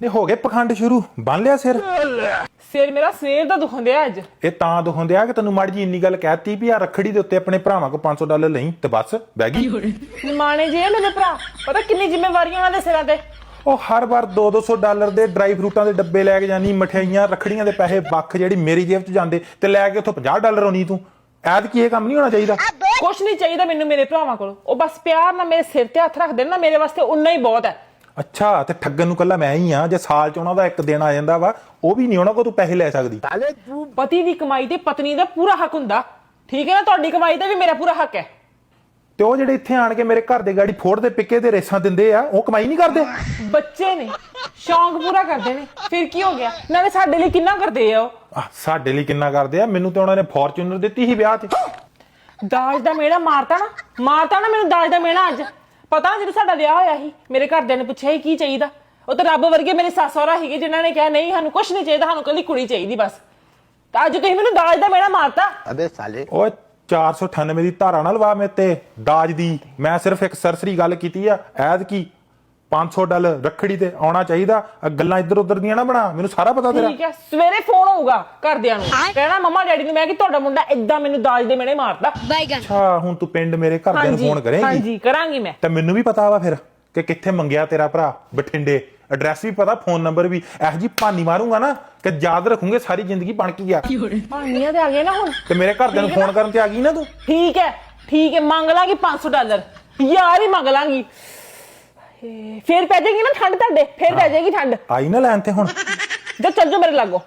ਨੇ ਹੋ ਗਏ ਪਖੰਡ ਸ਼ੁਰੂ ਬੰਨ ਲਿਆ ਸਿਰ। ਸਿਰ ਮੇਰਾ ਸਵੇਰ ਦਾ ਦੁਖੰਦਿਆ ਅੱਜ। ਇਹ ਤਾਂ ਦੁਖਾਉਂਦੇ ਆ ਕਿ ਤੈਨੂੰ ਮਾੜੀ ਜੀ ਇੰਨੀ ਗੱਲ ਕਹਿਤੀ ਵੀ ਆ ਰੱਖੜੀ ਦੇ ਉੱਤੇ ਆਪਣੇ ਭਰਾਵਾਂ ਕੋ 500 ਡਾਲਰ ਲਈ ਤੇ ਬਸ ਬਹਿ ਗਈ। ਨਿਮਾਣੇ ਜੇ ਮੇਰੇ ਭਰਾ ਪਤਾ ਕਿੰਨੀ ਜ਼ਿੰਮੇਵਾਰੀਆਂ ਉਹਨਾਂ ਦੇ ਸਿਰਾਂ ਤੇ। ਉਹ ਹਰ ਵਾਰ 2-200 ਡਾਲਰ ਦੇ ਡਰਾਈ ਫਰੂਟਾਂ ਦੇ ਡੱਬੇ ਲੈ ਕੇ ਜਾਨੀ ਮਠਿਆਈਆਂ ਰੱਖੜੀਆਂ ਦੇ ਪੈਸੇ ਵੱਖ ਜਿਹੜੀ ਮੇਰੀ ਜੇਬ 'ਚ ਜਾਂਦੇ ਤੇ ਲੈ ਕੇ ਉੱਥੋਂ 50 ਡਾਲਰ ਆਉਣੀ ਤੂੰ। ਐਦ ਕੀ ਇਹ ਕੰਮ ਨਹੀਂ ਹੋਣਾ ਚਾਹੀਦਾ। ਕੁਛ ਨਹੀਂ ਚਾਹੀਦਾ ਮੈਨੂੰ ਮੇਰੇ ਭਰਾਵਾਂ ਕੋਲ। ਉਹ ਬਸ ਪਿਆਰ ਨਾਲ ਮੇਰੇ ਸਿਰ ਤੇ ਹੱਥ ਰੱਖ ਦੇਣ ਨਾ ਮੇਰੇ ਵਾਸਤੇ ਉਨਾ ਹੀ ਬਹੁਤ ਹੈ। ਅੱਛਾ ਤੇ ਠੱਗਣ ਨੂੰ ਕੱਲਾ ਮੈਂ ਹੀ ਆ ਜੇ ਸਾਲ 'ਚ ਉਹਨਾਂ ਦਾ ਇੱਕ ਦਿਨ ਆ ਜਾਂਦਾ ਵਾ ਉਹ ਵੀ ਨਹੀਂ ਉਹਨਾਂ ਕੋ ਤੂੰ ਪੈਸੇ ਲੈ ਸਕਦੀ। ਪਤੀ ਦੀ ਕਮਾਈ ਤੇ ਪਤਨੀ ਦਾ ਪੂਰਾ ਹੱਕ ਹੁੰਦਾ। ਠੀਕ ਹੈ ਨਾ ਤੁਹਾਡੀ ਕਮਾਈ ਤੇ ਵੀ ਮੇਰਾ ਪੂਰਾ ਹੱਕ ਹੈ। ਤੇ ਉਹ ਜਿਹੜੇ ਇੱਥੇ ਆਣ ਕੇ ਮੇਰੇ ਘਰ ਦੇ ਗਾੜੀ ਫੋੜ ਦੇ ਪਿੱਕੇ ਤੇ ਰੇਸਾਂ ਦਿੰਦੇ ਆ ਉਹ ਕਮਾਈ ਨਹੀਂ ਕਰਦੇ? ਬੱਚੇ ਨੇ ਸ਼ੌਂਕ ਪੂਰਾ ਕਰਦੇ ਨੇ। ਫਿਰ ਕੀ ਹੋ ਗਿਆ? ਨਾਲੇ ਸਾਡੇ ਲਈ ਕਿੰਨਾ ਕਰਦੇ ਆ ਉਹ? ਆਹ, ਸਾਡੇ ਲਈ ਕਿੰਨਾ ਕਰਦੇ ਆ? ਮੈਨੂੰ ਤੇ ਉਹਨਾਂ ਨੇ ਫੋਰਚੂਨਰ ਦਿੱਤੀ ਸੀ ਵਿਆਹ 'ਚ ਦਾਜ ਦਾ ਮੇੜਾ ਮਾਰਤਾ ਨਾ। ਮਾਰਤਾ ਨਾ ਮੈਨੂੰ ਦਾਜ ਦਾ ਮੇੜਾ ਅੱਜ। ਪਤਾ ਜਦੋਂ ਸਾਡਾ ਵਿਆਹ ਹੋਇਆ ਸੀ ਮੇਰੇ ਘਰਦਿਆਂ ਨੇ ਪੁੱਛਿਆ ਕੀ ਚਾਹੀਦਾ? ਉਹ ਤਾਂ ਰੱਬ ਵਰਗੇ ਮੇਰੇ ਸੱਸ ਸਹੁਰਾ ਸੀਗੇ ਜਿਨ੍ਹਾਂ ਨੇ ਕਿਹਾ ਨਹੀਂ ਸਾਨੂੰ ਕੁਝ ਨਹੀਂ ਚਾਹੀਦਾ ਸਾਨੂੰ ਕੱਲੀ ਕੁੜੀ ਚਾਹੀਦੀ ਬਸ। ਤਾਂ ਅੱਜ ਤੁਸੀਂ ਮੈਨੂੰ ਦਾਜ ਦਾ ਮੇੜਾ ਮਾਰਤਾ। ਅਬੇ ਸਾਲੇ। ਓਏ 498 ਦੀ ਧਾਰਾ ਨਾਲ ਵਾ ਮੇ ਤੇ ਦਾਜ ਦੀ। ਮੈਂ ਸਿਰਫ ਇੱਕ ਸਰਸਰੀ ਗੱਲ ਕੀਤੀ ਆ ਐਦ ਕੀ 500 ਡਾਲਰ ਰੱਖੜੀ ਤੇ ਆਉਣਾ ਚਾਹੀਦਾ। ਆਹ ਗੱਲਾਂ ਇੱਧਰ ਉੱਧਰ ਦੀਆਂ ਨਾ ਬਣਾ ਮੈਨੂੰ ਸਾਰਾ ਪਤਾ ਤੇਰਾ। ਠੀਕ ਹੈ ਸਵੇਰੇ ਫੋਨ ਹੋਊਗਾ ਘਰਦਿਆਂ ਨੂੰ। ਕਹਿਣਾ ਮੰਮਾ ਡੈਡੀ ਨੂੰ ਮੈਂ ਕਿ ਤੁਹਾਡਾ ਮੁੰਡਾ ਇਦਾਂ ਮੈਨੂੰ ਦਾਜ ਦੇ ਮੇੜੇ ਮਾਰਦਾ. ਅੱਛਾ ਹੁਣ ਤੂੰ ਪਿੰਡ ਮੇਰੇ ਘਰਦਿਆਂ ਨੂੰ ਫੋਨ ਕਰੇਂਗੀ? ਹਾਂਜੀ ਕਰਾਂਗੀ ਮੈਂ। ਤੇ ਮੈਨੂੰ ਵੀ ਪਤਾ ਵਾ ਫਿਰ ਕਿ ਕਿੱਥੇ ਮੰਗਿਆ ਤੇਰਾ ਭਰਾ ਬਠਿੰਡੇ। ਐਡਰੈਸ ਵੀ ਪਤਾ ਫੋਨ ਨੰਬਰ ਵੀ। ਇਹੋ ਜੀ ਭਾਨੀ ਮਾਰੂੰਗਾ ਨਾ ਕਿ ਯਾਦ ਰੱਖੂਗੇ ਸਾਰੀ ਜ਼ਿੰਦਗੀ ਬਣ ਕੀ ਗਿਆ। ਭਾਣੀਆਂ ਤੇ ਆ ਗਏ ਨਾ ਹੁਣ। ਤੇ ਮੇਰੇ ਘਰਦਿਆਂ ਨੂੰ ਫੋਨ ਕਰਨ ਤੇ ਆ ਗਈ ਨਾ ਤੂੰ? ਠੀਕ ਹੈ ਠੀਕ ਹੈ ਮੰਗ ਲਾਂਗੀ 500 ਡਾਲਰ। ਯਾਰ ਹੀ ਮੰਗ ਲਾਂਗੀ। ਫੇਰ ਪੈ ਜਾਏਗੀ ਨਾ ਠੰਡ ਤੁਹਾਡੇ ਫੇਰ ਪੈ ਜਾਏਗੀ ਠੰਡ। ਆਈ ਨਾ ਲੈਣ ਤੇ ਹੁਣ। ਜਦ ਚੱਲ ਜਾਓ ਮੇਰੇ ਲਾਗੋ।